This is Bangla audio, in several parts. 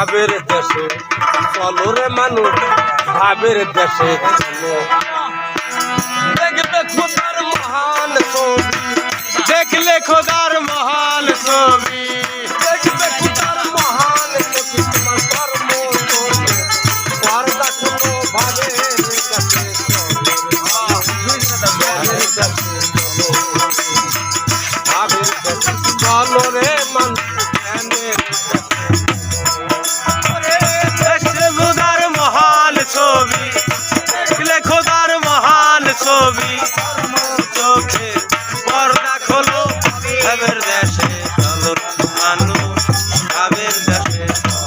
ভাবের দেশে, চলো রে মানুষ, ভাবের দেশে চলো। দেখবে খোদার মহান ছবি, দেখলে খোদার মহান ছবি। মহান ছবি, তোমার কর্ম পর্দা খুলো, ভাবের ভাবের দেশে দেশে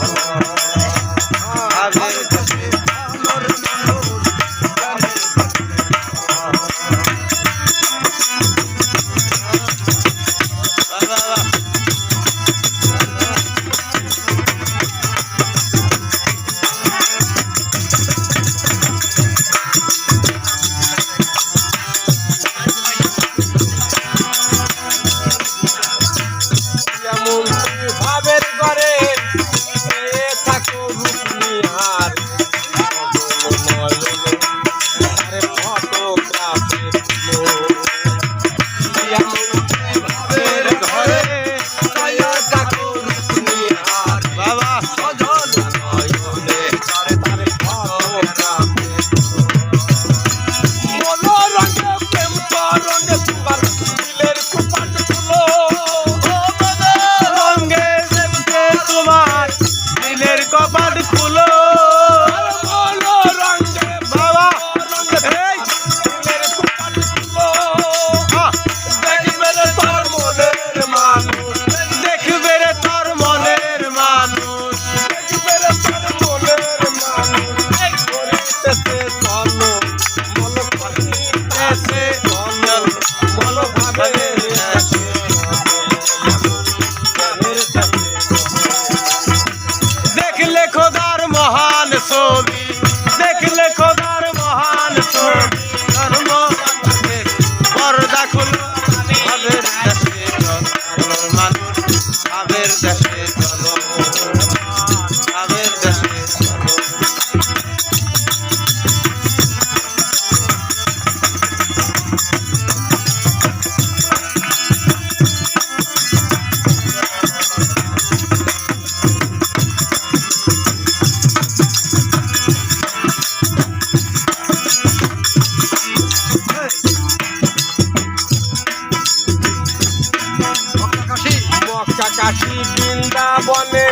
বৃন্দাবনে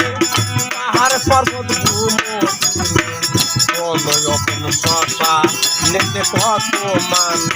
পাহাড় পর্বত ভূমর অপন শশা নেতে কত মানুষ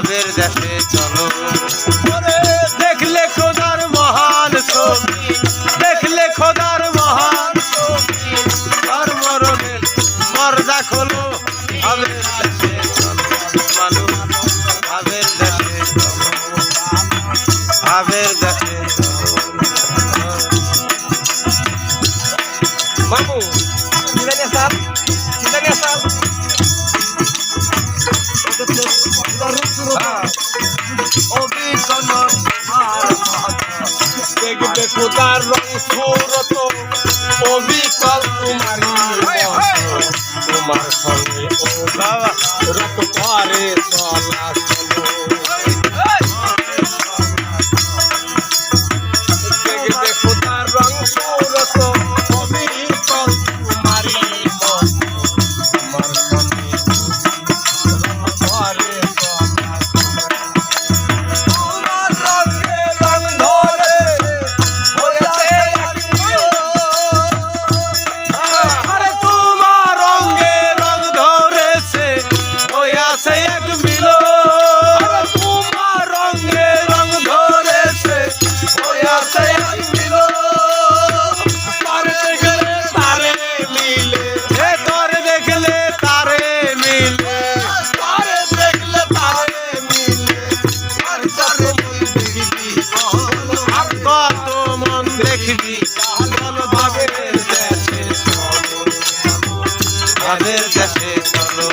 ভাবের দেশে চলো। দেখলে খোদার মহান দেখলে খোদার মহান ছবি মর্দা খোলো চলো। মামু কিদানি অবিকল তোমারি তোমার সঙ্গে ও বাবা রত করে চলা চলো। আমাদের দেশে চলো।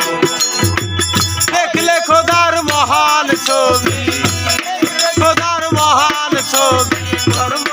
দেখলে খোদার মহান ছবি খোদার মহান ছবি ধর্ম